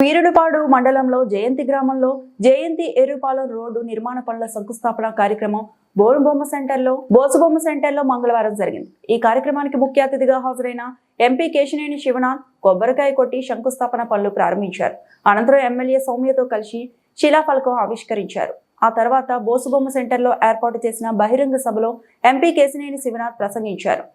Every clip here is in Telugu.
పీరుడుపాడు మండలంలో జయంతి గ్రామంలో జయంతి ఎరుపాలెం రోడ్డు నిర్మాణ పనుల శంకుస్థాపన కార్యక్రమం బోరుబొమ్మ సెంటర్లో బోసుబొమ్మ సెంటర్లో మంగళవారం జరిగింది. ఈ కార్యక్రమానికి ముఖ్య అతిథిగా హాజరైన ఎంపీ కేశినేని శివనాథ్ కొబ్బరికాయ కొట్టి శంకుస్థాపన పనులు ప్రారంభించారు. అనంతరం ఎమ్మెల్యే సౌమ్యతో కలిసి శిలాఫలకం ఆవిష్కరించారు. ఆ తర్వాత బోసుబొమ్మ సెంటర్లో ఏర్పాటు చేసిన బహిరంగ సభలో ఎంపీ కేశినేని శివనాథ్ ప్రసంగించారు.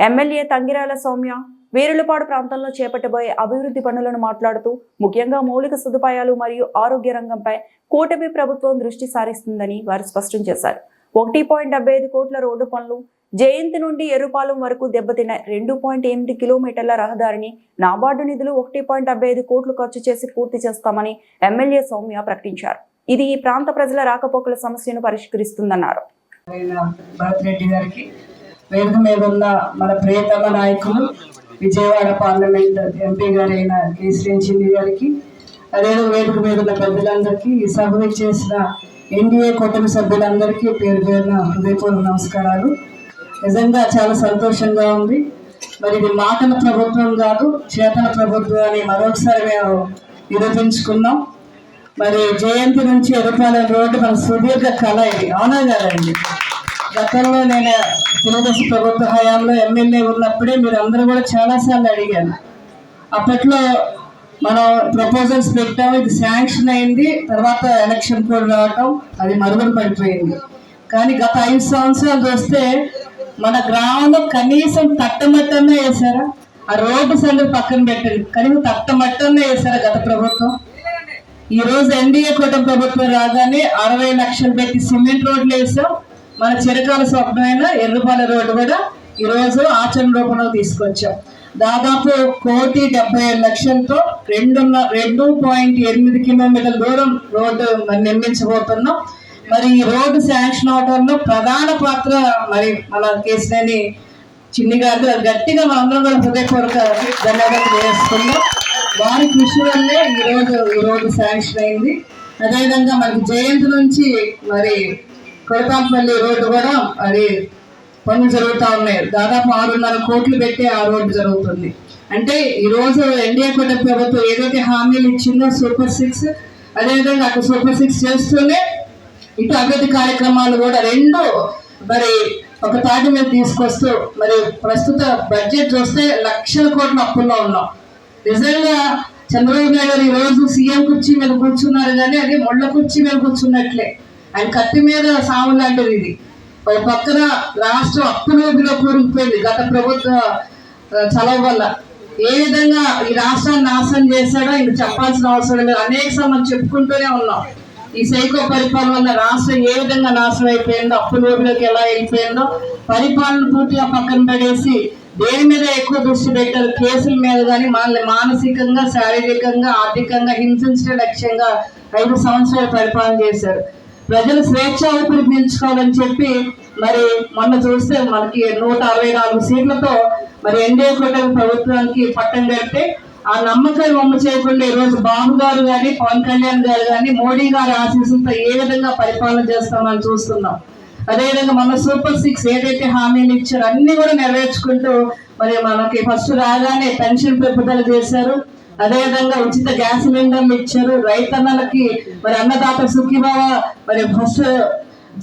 ఎమ్మెల్యే తంగిరాల సౌమ్య వేరులపాడు ప్రాంతంలో చేపట్టబోయే అభివృద్ధి పనులను మాట్లాడుతూ ముఖ్యంగా మౌలిక సదుపాయాలు మరియు ఆరోగ్య రంగంపై కూటమి ప్రభుత్వం దృష్టి సారిస్తుందని వారు స్పష్టం చేశారు. ఒకటి పాయింట్ డెబ్బై ఐదు కోట్ల రోడ్డు పనులు జయంతి నుండి ఎర్రుపాలెం వరకు దెబ్బతిన్న రెండు పాయింట్ ఎనిమిది కిలోమీటర్ల రహదారిని నాబార్డు నిధులు ఒకటి పాయింట్ డెబ్బై ఐదు కోట్లు ఖర్చు చేసి పూర్తి చేస్తామని ఎమ్మెల్యే సౌమ్య ప్రకటించారు. ఇది ఈ ప్రాంత ప్రజల రాకపోకల సమస్యను పరిష్కరిస్తుందన్నారు. భరత్ రెడ్డి గారికి వేదిక మీద ఉన్న మన ప్రియతమ నాయకులు విజయవాడ పార్లమెంట్ ఎంపీ గారైన కె చింది గారికి అదేదో వేదిక మీద ఉన్న పెద్దలందరికీ ఈ సభ చేసిన ఎన్డీఏ కూటమి సభ్యులందరికీ పేరు పేరున హృదయపూర్వక నమస్కారాలు. నిజంగా చాలా సంతోషంగా ఉంది. మరి ఇది మాటల ప్రభుత్వం కాదు చేతల ప్రభుత్వం అని మరొకసారి మేము నిరూపించుకున్నాం. మరి జయంతి నుంచి ఎరుపాలెం రోడ్డు మన సుదీర్ఘ కళ ఇది. అవునా కదండి? గతంలో నేను తెలుగుదేశం ప్రభుత్వ హయాంలో ఎమ్మెల్యే ఉన్నప్పుడే మీరు అందరూ కూడా చాలాసార్లు అడిగాను అప్పట్లో మనం ప్రపోజల్స్ పెట్టాము ఇది శాంక్షన్ అయింది తర్వాత ఎలక్షన్ కోడ్ రావటం అది మరుగున పడిపోయింది. కానీ గత ఐదు సంవత్సరాలు చూస్తే మన గ్రామంలో కనీసం తట్టమట్టమే వేసారా ఆ రోడ్డు సంగతి పక్కన పెట్టండి. కనీసం తట్టమట్టమే వేసారా గత ప్రభుత్వం? ఈ రోజు ఎన్డీఏ కూటమి ప్రభుత్వం రాగానే అరవై లక్షలు పెట్టి సిమెంట్ రోడ్లు వేసాం. మన చిరకాల స్వప్నమైన ఎర్రపాలె రోడ్డు కూడా ఈరోజు ఆచరణ రూపంలో తీసుకొచ్చాం. దాదాపు కోటి డెబ్బై ఐదు లక్షలతో రెండున్న రెండు పాయింట్ ఎనిమిది కిలోమీటర్ల దూరం రోడ్డు మరి నిర్మించబోతున్నాం. మరి ఈ రోడ్డు శాంక్షన్ అవడంలో ప్రధాన పాత్ర మరి మన కేసినేని చిన్ని గారు గట్టిగా మనందరం కూడా హృదయపూర్వక ధన్యవాదాలు చేసుకుందాం వారి కృషి వల్లే ఈరోజు ఈ రోడ్డు శాంక్షన్ అయింది. అదేవిధంగా మనకి జయంతి నుంచి మరి కొడతాంపల్లి రోడ్డు కూడా అది పనులు జరుగుతూ ఉన్నాయి. దాదాపు ఆరున్నర కోట్లు పెట్టి ఆ రోడ్డు జరుగుతుంది. అంటే ఈరోజు ఎన్డీఏ కూటమి ప్రభుత్వం ఏదైతే హామీలు ఇచ్చిందో సూపర్ సిక్స్ అదేవిధంగా అక్కడ సూపర్ సిక్స్ చేస్తూనే ఇటు అభివృద్ధి కార్యక్రమాలు కూడా రెండు మరి ఒక తాటి మీద తీసుకొస్తూ మరి ప్రస్తుత బడ్జెట్ చూస్తే లక్షల కోట్ల అప్పుల్లో ఉన్నాం. నిజంగా చంద్రబాబు నాయుడు గారు ఈ రోజు సీఎం కుర్చీ మీద కూర్చున్నారు కానీ అది ముళ్ళ కుర్చీ మీద కూర్చున్నట్లే. ఆయన కత్తి మీద సాము లాంటిది ఇది. ఒక పక్కన రాష్ట్రం అప్పులోబిలో కూరుకుపోయింది గత ప్రభుత్వ చలవ వల్ల. ఏ విధంగా ఈ రాష్ట్రాన్ని నాశనం చేశాడో ఇంక చెప్పాల్సిన అవసరం లేదు. అనేక సార్లు చెప్పుకుంటూనే ఉన్నాం. ఈ సైకో పరిపాలన వల్ల రాష్ట్రం ఏ విధంగా నాశనం అయిపోయిందో అప్పులోబిలోకి ఎలా అయిపోయిందో పరిపాలన పూర్తిగా పక్కన పడేసి దేని మీద ఎక్కువ దృష్టి పెట్టారు? కేసుల మీద కానీ మనల్ని మానసికంగా శారీరకంగా ఆర్థికంగా హింసించడం లక్ష్యంగా ఐదు సంవత్సరాలు పరిపాలన చేశారు. ప్రజలు స్వేచ్ఛ ఊపిరి పీల్చుకోవాలని చెప్పి మరి మొన్న చూస్తే మనకి నూట అరవై నాలుగు సీట్లతో మరి ఎన్డీఏ కూటమి ప్రభుత్వానికి పట్టం కడితే ఆ నమ్మకాన్ని వమ్ము చేయకుండా ఈరోజు రోజు బాబు గారు కానీ పవన్ కళ్యాణ్ గారు కానీ మోడీ గారి ఆశీస్సులతో ఏ విధంగా పరిపాలన చేస్తామని చూస్తున్నాం. అదేవిధంగా మన సూపర్ సిక్స్ ఏదైతే హామీలు ఇచ్చారో అన్ని కూడా నెరవేర్చుకుంటూ మరి మనకి ఫస్ట్ రాగానే పెన్షన్ పెంపుదల చేశారు. అదేవిధంగా ఉచిత గ్యాస్ సిలిండర్లు ఇచ్చారు. రైతన్నలకి మరి అన్నదాత సుఖీభావ మరి ఫస్ట్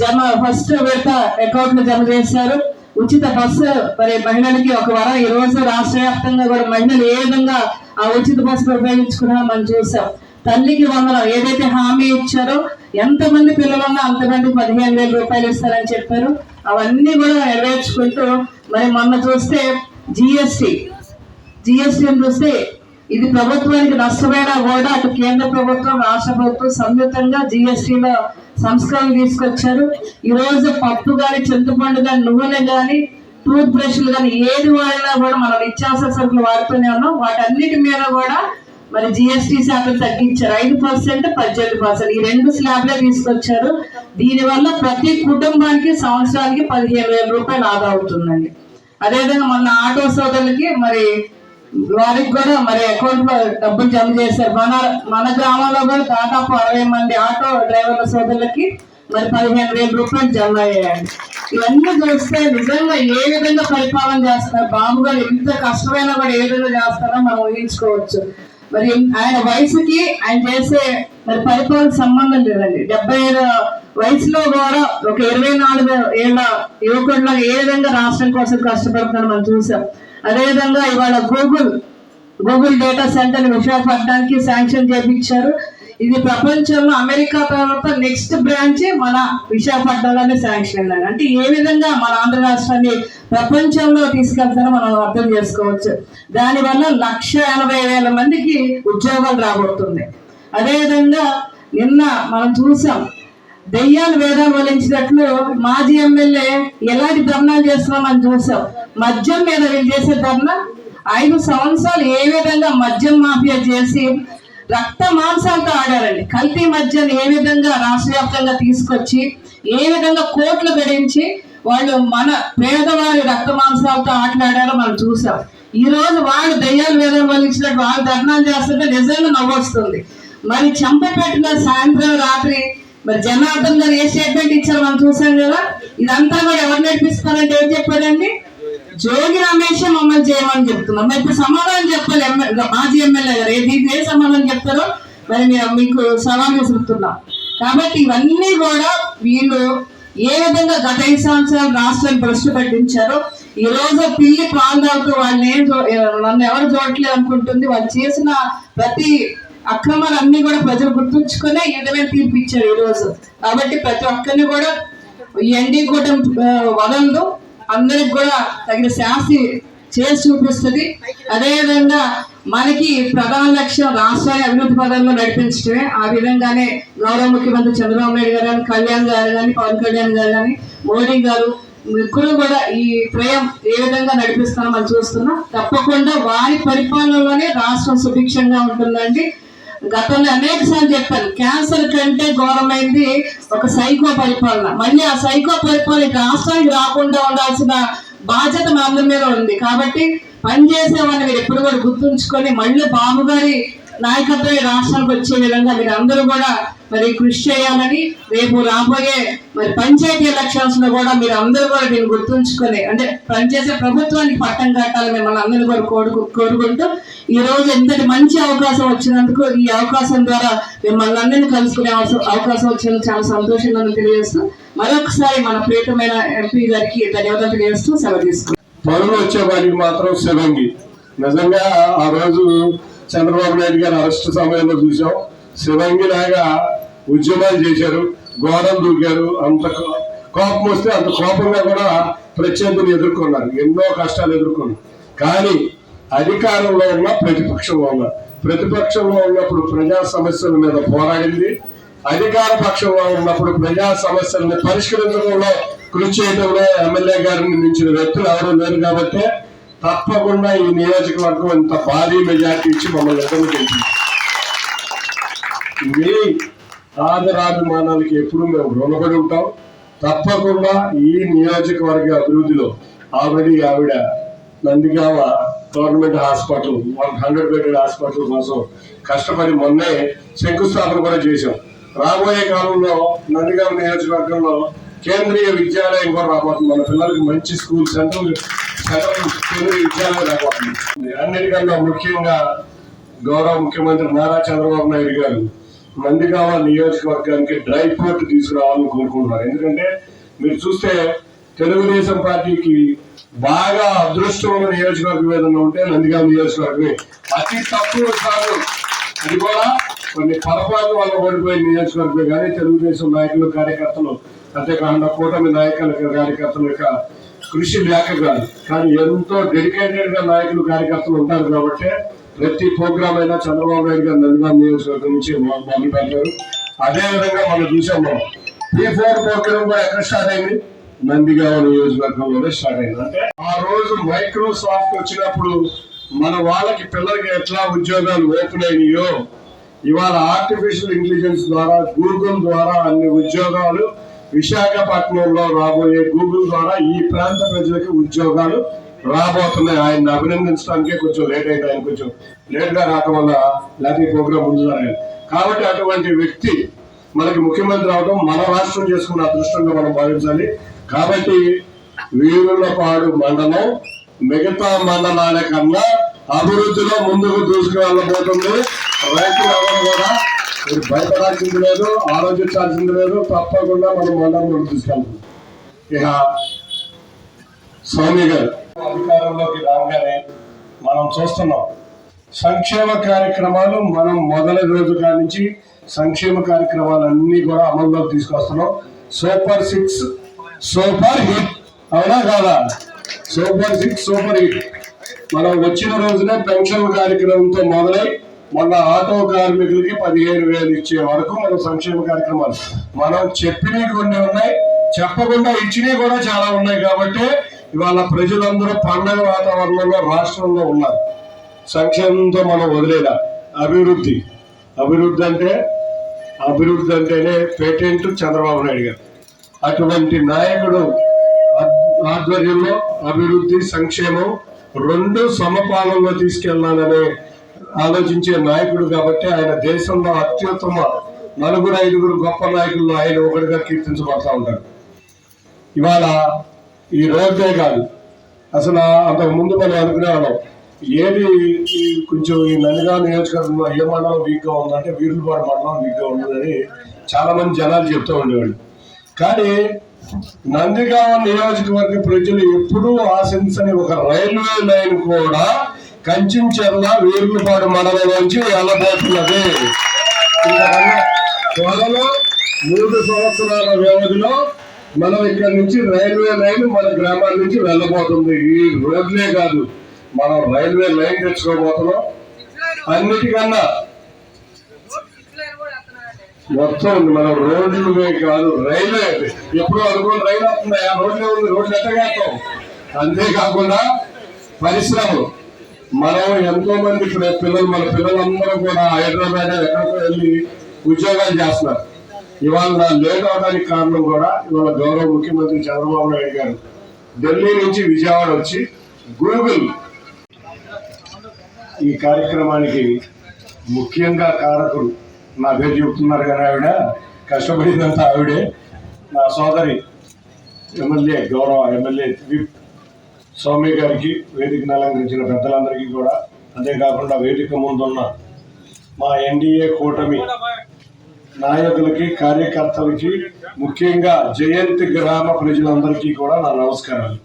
జమ ఫస్ట్ విడత అకౌంట్లో జమ చేశారు. ఉచిత బస్సు మరి మహిళలకి ఒక వారం ఈ రోజు రాష్ట్ర వ్యాప్తంగా కూడా మహిళలు ఏ విధంగా ఆ ఉచిత బస్సు ఉపయోగించుకున్నా మనం చూసాం. తల్లికి వందనం ఏదైతే హామీ ఇచ్చారో ఎంతమంది పిల్లలున్నా అంతమంది పదిహేను వేల రూపాయలు ఇస్తారని చెప్పారు. అవన్నీ కూడా నెరవేర్చుకుంటూ మరి మొన్న చూస్తే జిఎస్టి జిఎస్టీని చూస్తే ఇది ప్రభుత్వానికి నష్టమైనా కూడా అటు కేంద్ర ప్రభుత్వం రాష్ట్ర ప్రభుత్వం సంయుక్తంగా జిఎస్టీలో సంస్కరణలు తీసుకొచ్చారు. ఈరోజు పప్పు కానీ చింతపండు కానీ నువ్వులే కానీ టూత్ బ్రష్లు కానీ ఏది వాడినా కూడా మనం నిత్యావసర సరుకులు వాడుతూనే ఉన్నాం. వాటన్నిటి మీద కూడా మరి జిఎస్టీ శాతం తగ్గించారు. ఐదు పర్సెంట్ పద్దెనిమిది పర్సెంట్. ఈ రెండు స్లాబ్లే తీసుకొచ్చారు. దీనివల్ల ప్రతి కుటుంబానికి సంవత్సరానికి పదిహేను వేల రూపాయలు ఆదా అవుతుందండి. అదేవిధంగా మొన్న ఆటో సోదరులకి మరి వారికి కూడా మరి అకౌంట్లో డబ్బులు జమ చేశారు. మన మన గ్రామంలో కూడా దాదాపు అరవై మంది ఆటో డ్రైవర్ల సోదరులకి మరి పదిహేను వేల రూపాయలు జమ అయ్యాయండి. ఇవన్నీ చూస్తే నిజంగా ఏ విధంగా పరిపాలన చేస్తున్నారు బాబు గారు ఎంత కష్టమైనా కూడా ఏ విధంగా చేస్తారో మనం ఊహించుకోవచ్చు. మరి ఆయన వయసుకి ఆయన చేసే మరి పరిపాలన సంబంధం లేదండి. డెబ్బై ఐదు వయసులో కూడా ఒక ఇరవై నాలుగు ఏళ్ళ యువకుడిలో ఏ విధంగా రాష్ట్రం కోసం కష్టపడుతున్నారో మనం చూసాం. అదేవిధంగా ఇవాళ గూగుల్ గూగుల్ డేటా సెంటర్ విశాఖపట్నానికి శాంక్షన్ చేపించారు. ఇది ప్రపంచంలో అమెరికా తర్వాత నెక్స్ట్ బ్రాంచ్ మన విశాఖపట్నంలోనే శాంక్షన్ అయిందండి అంటే ఏ విధంగా మన ఆంధ్ర రాష్ట్రాన్ని ప్రపంచంలో తీసుకెళ్తారో మనం అర్థం చేసుకోవచ్చు. దానివల్ల లక్ష ఎనభై వేల మందికి ఉద్యోగాలు రాబోతుంది అదేవిధంగా నిన్న మనం చూసాం దెయ్యాలు వేదాలు వలించినట్లు మాజీ ఎమ్మెల్యే ఎలాంటి ధర్నాలు చేస్తున్నామని చూసాం. మద్యం మీద వీళ్ళు చేసే ధర్నా ఐదు సంవత్సరాలు ఏ విధంగా మద్యం మాఫియా చేసి రక్త మాంసాలతో ఆడారండి. కల్తీ మద్యం ఏ విధంగా రాష్ట్ర వ్యాప్తంగా తీసుకొచ్చి ఏ విధంగా కోట్లు గడించి వాళ్ళు మన పేదవారి రక్త మాంసాలతో ఆటలాడారో మనం చూసాం. ఈ రోజు వాళ్ళు దయ్యాలు వేదం వలించినట్టు వాళ్ళు ధర్నాలు చేస్తుంటే నిజంగా నవ్వొస్తుంది. మరి చంపపెట్టిన సాయంత్రం రాత్రి మరి జనార్దన్ గారు ఏ స్టేట్మెంట్ ఇచ్చారు మనం చూసాం కదా ఇదంతా కూడా ఎవరు నేర్పిస్తారంటే ఏం చెప్పారండి? జోగి రమేష్ మమ్మల్ని చేయమని చెప్తున్నాం మరి ఇప్పుడు సమాధానం చెప్పాలి మాజీ ఎమ్మెల్యే గారు. ఏ దీనికి ఏ సమాధానం చెప్తారో మరి మేము మీకు సవాల్ విసురుతున్నాం కాబట్టి ఇవన్నీ కూడా వీళ్ళు ఏ విధంగా గత ఐదు సంవత్సరాలు రాష్ట్రాన్ని భ్రష్టు పెట్టించారో ఈ రోజు పిల్లి పాలు వాళ్ళని నన్ను ఎవరు చూడట్లేదు అనుకుంటుంది వాళ్ళు చేసిన ప్రతి అక్రమాలన్నీ కూడా ప్రజలు గుర్తుంచుకునే ఈ తీర్పు ఇచ్చారు ఈరోజు. కాబట్టి ప్రతి ఒక్కరిని కూడా ఎన్డీ కూటమి వదలదు అందరికి కూడా తగిన శాస్తి చేసి చూపిస్తుంది. అదేవిధంగా మనకి ప్రధాన లక్ష్యం రాష్ట్రాన్ని అభివృద్ధి పదంలో నడిపించడమే. ఆ విధంగానే గౌరవ ముఖ్యమంత్రి చంద్రబాబు నాయుడు గారు కానీ కళ్యాణ్ గారు కానీ పవన్ కళ్యాణ్ గారు కానీ మోడీ గారు ముగ్గురు కూడా ఈ త్రయం ఏ విధంగా నడిపిస్తారో మనం చూస్తున్నాం. తప్పకుండా వారి పరిపాలనలోనే రాష్ట్రం సుభిక్షంగా ఉంటుందండి. గతంలో అనేక సార్లు చెప్పాను. క్యాన్సర్ కంటే ఘోరమైంది ఒక సైకో పరిపాలన. మళ్ళీ ఆ సైకో పరిపాలన రాష్ట్రానికి రాకుండా ఉండాల్సిన బాధ్యత మా అందరి మీద ఉంది. కాబట్టి పనిచేసేవాడిని మీరు ఎప్పుడు కూడా గుర్తుంచుకొని మళ్ళీ బాబు గారి నాయకత్వం ఈ రాష్ట్రానికి వచ్చే విధంగా మీరు అందరూ కూడా మరి కృషి చేయాలని రేపు రాబోయే మరి పంచాయతీ ఎలక్షన్స్లో కూడా మీరు అందరూ కూడా దీన్ని గుర్తుంచుకొని అంటే పనిచేసే ప్రభుత్వానికి పట్టం కట్టాలి మిమ్మల్ని అందరూ కూడా కోరుకు కోరుకుంటూ ఈ రోజు ఎంతటి మంచి అవకాశం వచ్చినందుకు ఈ అవకాశం ద్వారా మిమ్మల్ని అందరినీ కలుసుకునే అవకాశం వచ్చినందుకు చాలా సంతోషంగా తెలియజేస్తూ మరొకసారి మన ప్రియతమైన ఎంపీ గారికి ధన్యవాదాలు తెలియజేస్తూ సెలవు తీసుకున్నాం పనులు వచ్చే వారికి మాత్రం సెలవు నిజంగా ఆ రోజు చంద్రబాబు నాయుడు గారి అరెస్ట్ సమయంలో చూసాం శివంగి లాగా ఉద్యమాలు చేశారు. గోడలు దూకారు. అంత కో- కోపం వస్తే అంత కోపంగా కూడా ప్రత్యర్థులు ఎదుర్కొన్నారు. ఎన్నో కష్టాలు ఎదుర్కొన్నారు. కానీ అధికారంలో ఉన్న ప్రతిపక్షంలో ఉన్న ప్రతిపక్షంలో ఉన్నప్పుడు ప్రజా సమస్యల మీద పోరాడింది. అధికార పక్షంలో ఉన్నప్పుడు ప్రజా సమస్యలను పరిష్కరించడంలో కృషి చేయడంలో ఎమ్మెల్యే గారిని మించిన వ్యక్తులు ఎవరు లేరు కాబట్టి తప్పకుండా ఈ నియోజకవర్గం ఇంత భారీ మెజార్టీ ఇచ్చి మమ్మల్ని ఎదురు గెలిచింది. మీ ఆదరాభిమానాలకి ఎప్పుడు మేము రుణపడి ఉంటాం. తప్పకుండా ఈ నియోజకవర్గ అభివృద్ధిలో ఆవిడ ఆవిడ Nandigama government hospital one hundred bedded hospital కోసం కష్టపడి మొన్నే శంకుస్థాపన కూడా చేశాం. రాబోయే కాలంలో నందిగామ నియోజకవర్గంలో కేంద్రీయ విద్యాలయం కూడా రాబోతుంది. మన పిల్లలకి మంచి స్కూల్ సెంట్రల్ సెంట్రల్ కేంద్రీయ విద్యాలయం రాబోతుంది. అన్నిటికన్నా ముఖ్యంగా గౌరవ ముఖ్యమంత్రి నారా చంద్రబాబు నాయుడు గారు నందిగామ నియోజకవర్గానికి డ్రై పోర్ట్ తీసుకురావాలని కోరుకుంటున్నారు. ఎందుకంటే మీరు చూస్తే తెలుగుదేశం పార్టీకి బాగా అదృష్టం ఉన్న నియోజకవర్గం ఏదైనా ఉంటే నందిగామ నియోజకవర్గమే. అతి తక్కువ సార్లు అది కూడా కొన్ని పొరపాటు వల్ల ఓడిపోయిన నియోజకవర్గమే. కానీ తెలుగుదేశం నాయకులు కార్యకర్తలు అంతేకాకుండా కూటమి నాయకుల కార్యకర్తల యొక్క కృషి లేక కాదు కానీ ఎంతో డెడికేటెడ్గా నాయకులు కార్యకర్తలు ఉంటారు కాబట్టి ప్రతి ప్రోగ్రామ్ అయినా చంద్రబాబు నాయుడు గారు నందిగామ నియోజకవర్గం నుంచి మొదలు పెట్టారు అదే విధంగా మనం చూసాం మనం పీ ఫోర్ ప్రోగ్రామ్ కూడా ఎక్కడ స్టార్ట్ అయింది? నందిగామ నియోజకవర్గంలోనే స్టార్ట్ అయింది. అంటే ఆ రోజు మైక్రోసాఫ్ట్ వచ్చినప్పుడు మన వాళ్ళకి పిల్లలకి ఎట్లా ఉద్యోగాలు ఓపెన్ అయినాయో ఇవాళ ఆర్టిఫిషియల్ ఇంటెలిజెన్స్ ద్వారా గూగుల్ ద్వారా అన్ని ఉద్యోగాలు విశాఖపట్నంలో రాబోయే గూగుల్ ద్వారా ఈ ప్రాంత ప్రజలకు ఉద్యోగాలు రాబోతున్నాయి. ఆయన అభినందించడానికి కొంచెం లేట్ అయింది. ఆయన కొంచెం లేట్గా రావడం వల్ల లేకపోతే ప్రోగ్రామ్ ముందు జరగాలి కాబట్టి అటువంటి వ్యక్తి మనకి ముఖ్యమంత్రి అవడం మన రాష్ట్రం చేసుకున్న అదృష్టంగా మనం భావించాలి. కాబట్టి వీరులపాడు మండలం మిగతా మండలాల కన్నా అభివృద్ధిలో ముందుకు దూసుకు వెళ్ళబోతుంది రైతులు ఎవరు కూడా మీరు భయపడాల్సింది లేదు ఆలోచించాల్సింది లేదు తప్పకుండా మనం మండలంలో తీసుకెళ్తాం. ఇక స్వామి గారు అధికారంలోకి రాగానే మనం చూస్తున్నాం సంక్షేమ కార్యక్రమాలు మనం మొదటి రోజు నుంచి సంక్షేమ కార్యక్రమాలన్నీ కూడా అమల్లోకి తీసుకొస్తున్నాం. సూపర్ సిక్స్ సూపర్ హిట్ అవునా కాదా? Super six super hit. మనం వచ్చిన రోజునే పెన్షన్ కార్యక్రమంతో మొదలై మొన్న ఆటో కార్మికులకి పదిహేను వేలు ఇచ్చే వరకు మన సంక్షేమ కార్యక్రమాలు. మనం చెప్పినవి కొన్ని ఉన్నాయి చెప్పకుండా ఇచ్చినవి కూడా చాలా ఉన్నాయి కాబట్టి ఇవాళ ప్రజలందరూ పండగ వాతావరణంలో రాష్ట్రంలో ఉన్నారు. సంక్షేమంతో మనం వదిలేదా అభివృద్ధి. అభివృద్ధి అంటే అభివృద్ధి అంటేనే పేటెంట్ చంద్రబాబు నాయుడు గారు. అటువంటి నాయకుడు ఆధ్వర్యంలో అభివృద్ధి సంక్షేమం రెండు సమపాలంలో తీసుకెళ్ళాలని ఆలోచించే నాయకుడు కాబట్టి ఆయన దేశంలో అత్యుత్తమ నలుగురు ఐదుగురు గొప్ప నాయకుల్లో ఆయన ఒకటిగా కీర్తించబడతా ఉంటారు ఇవాళ ఈ రోడ్డే కాదు. అసలు అంతకు ముందు మనం అనుకునేవాళ్ళం ఏది కొంచెం ఈ నందిగా నియోజకవర్గంలో ఏ మండలం వీక్గా ఉందంటే వీరులపాడు మండలం వీక్గా ఉండదని చాలా మంది జనాలు చెప్తూ ఉండేవాళ్ళు. కానీ నందిగామ నియోజకవర్గ ప్రజలు ఎప్పుడూ ఆశించని ఒక రైల్వే లైన్ కూడా కంచించెర్ల వీరులపాడు మండలంలోంచి వెళ్ళబోతున్నది. త్వరలో మూడు సంవత్సరాల వ్యవధిలో మనం ఇక్కడ నుంచి రైల్వే లైన్ మన గ్రామాల నుంచి వెళ్ళబోతుంది. ఈ రోడ్లే కాదు మనం రైల్వే లైన్ తెచ్చుకోబోతున్నాం. అన్నిటికన్నా మొత్తం మనం రోడ్లువే కాదు రైల్వే ఎప్పుడు అనుకోని రైలు వస్తుంది ఆ రోడ్లే ఉంది రోడ్లు ఎట్టగేస్తాం అంతేకాకుండా పరిశ్రమలు. మనం ఎంతో మంది పిల్ల- పిల్లలు మన పిల్లలందరూ కూడా హైదరాబాద్ ఎక్కడికో వెళ్ళి ఉద్యోగాలు చేస్తున్నారు. ఇవాళ లేట్ అవడానికి కారణం కూడా ఇవాళ గౌరవ ముఖ్యమంత్రి చంద్రబాబు నాయుడు గారు. ఢిల్లీ నుంచి విజయవాడ వచ్చి గూగుల్ ఈ కార్యక్రమానికి ముఖ్యంగా కారకులు నా పేరు చెబుతున్నారు కానీ ఆవిడ. కష్టపడిందంతా ఆవిడే. నా సోదరి ఎమ్మెల్యే గౌరవ ఎమ్మెల్యే విప్ స్వామి గారికి వేదికను అలంకరించిన పెద్దలందరికీ కూడా అంతేకాకుండా వేదిక ముందున్న మా ఎన్డీఏ కూటమి నాయకులకి కార్యకర్తలకి ముఖ్యంగా జయంతి గ్రామ ప్రజలందరికీ కూడా నా నమస్కారాలు.